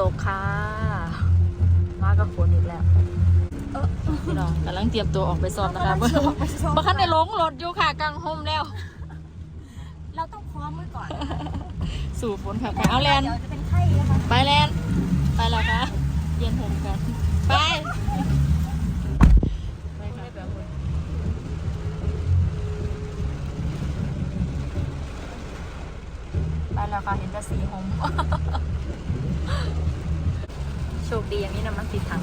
ตกค่ะ มากับฝนอีกแล้วพี่น้องกำลังเตรียมตัวออกไปสอบนะคะเมื่อคันในลงรถอยู่ค่ะกลางห่มแล้ว เราต้องพร้อมไว้ก่อน สู่ฝนค่ะไปเอาแลนเดี๋ยวจะเป็นไข้นะคะไปแลนไปแล้วคะเย็นห่มกัน ไปไป ไปแล้วค่ะเห็นแต่สีห่มโชคดีอย่างนี้นะมันติดถัง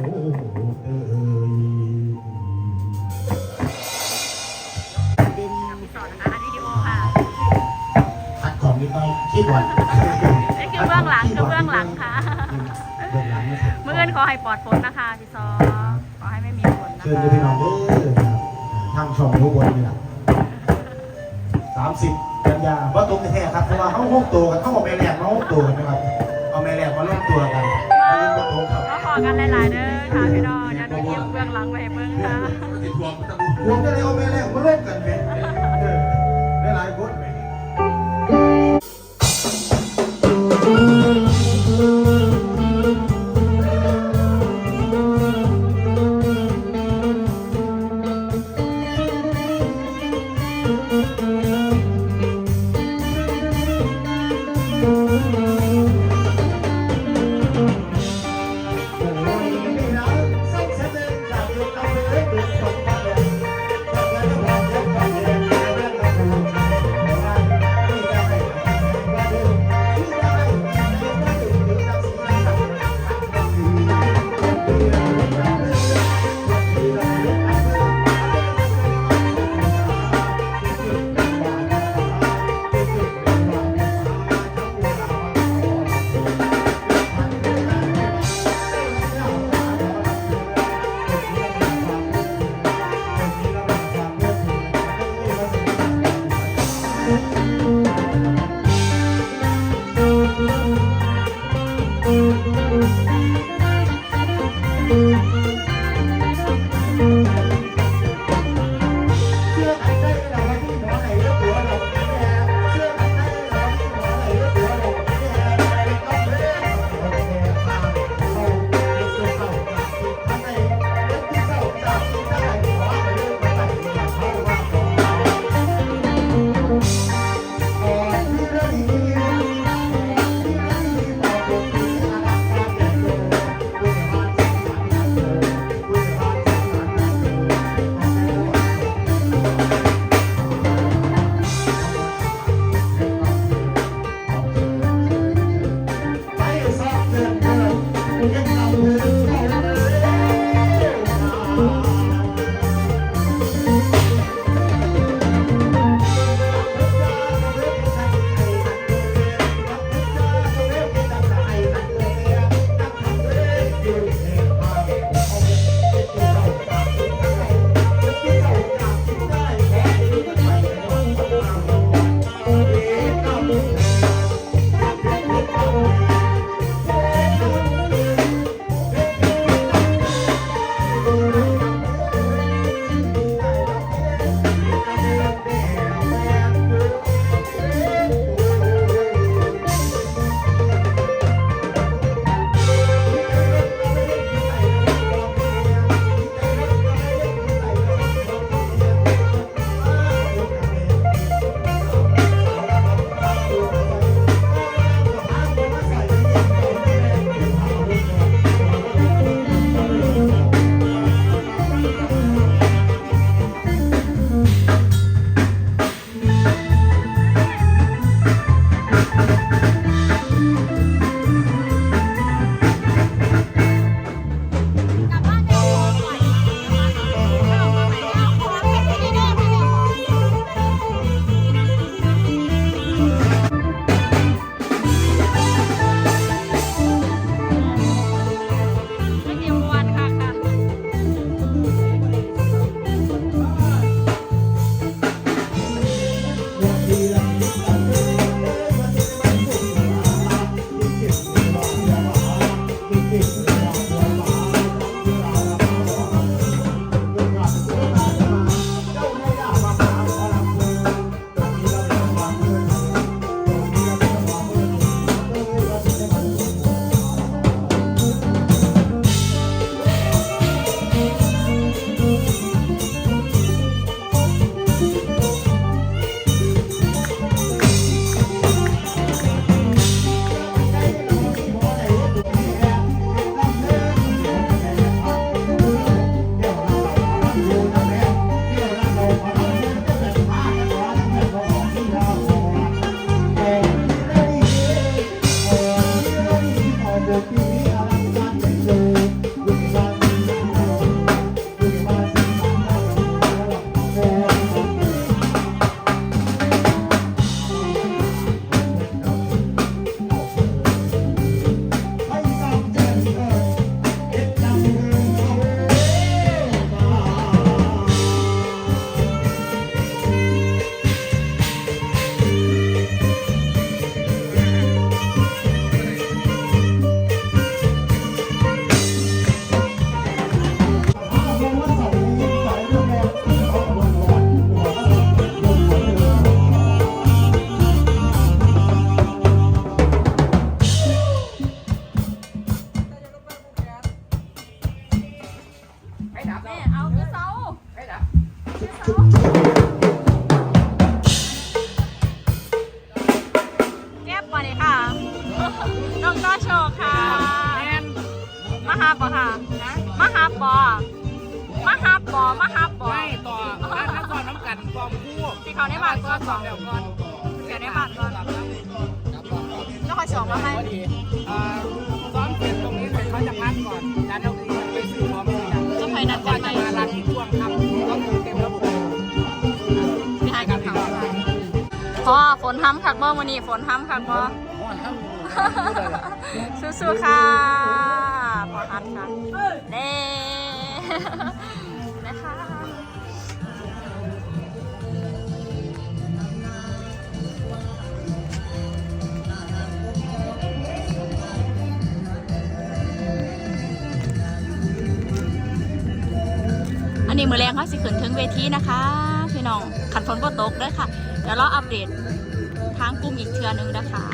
ก่อนนี่คือเบื้องหลังคือเบื้องหลังค่ะเบื้องหลังนะครับเมื่อคืนขอให้ปลอดฝนนะคะพี่ซอขอให้ไม่มีฝนนะเชิญคะพี่น้องเด้อนะครับทางช่องรู้บนนี่แหละสามสิบกันยาว่าตรงแท้ๆครับเพราะว่าเขาหกตัวกันเขาเอาแม่แรกมาหกตัวกันนะครับเอาแม่แรกมาเล่นตัวกันไม่เล่นประตูครับก็ขอกันหลายๆเด้อค่ะพี่น้องอย่าดูคลิปเบื้องหลังไปให้เบื้องค่ะผมจะได้เอาแม่แรกมาเล่นกันไหมเออได้หลายคนไหม เมาหาปอค่ะมาหาปอมาหาปอมาหาปอไม่ต่อถ้าถ้าก่อนน้ำกันกองคู่ที่เขาได้บ้านก่อนก่อนเดี๋ยวก่อนเดี๋ยวได้บ้านก่อนแล้วคอยสองมาไหมพอดีเอ่อซ้อมเสร็จตรงนี้เสร็จเขาจะพักก่อนการเอาดีไปซื้อพร้อมกันก็คอยนัดก่กัอนนไหมจะมารันอีกช่วงค่ำก็คือเต็มระบบพี่ให้กันเขาพ่อฝนห้ำคักบ่วันนี้ฝนห้ำคักบ่สู้ๆค่ะ พอฮัทค่ะเน่นะคะอันนี้มือแรงเขาสิขึ้นถึงเวทีนะคะ พี่น้องขันฝนบ่ตกเด้วยค่ะ เดี๋ยวเราอัปเดตทางกลุ่มอีกเทือนึงนะคะ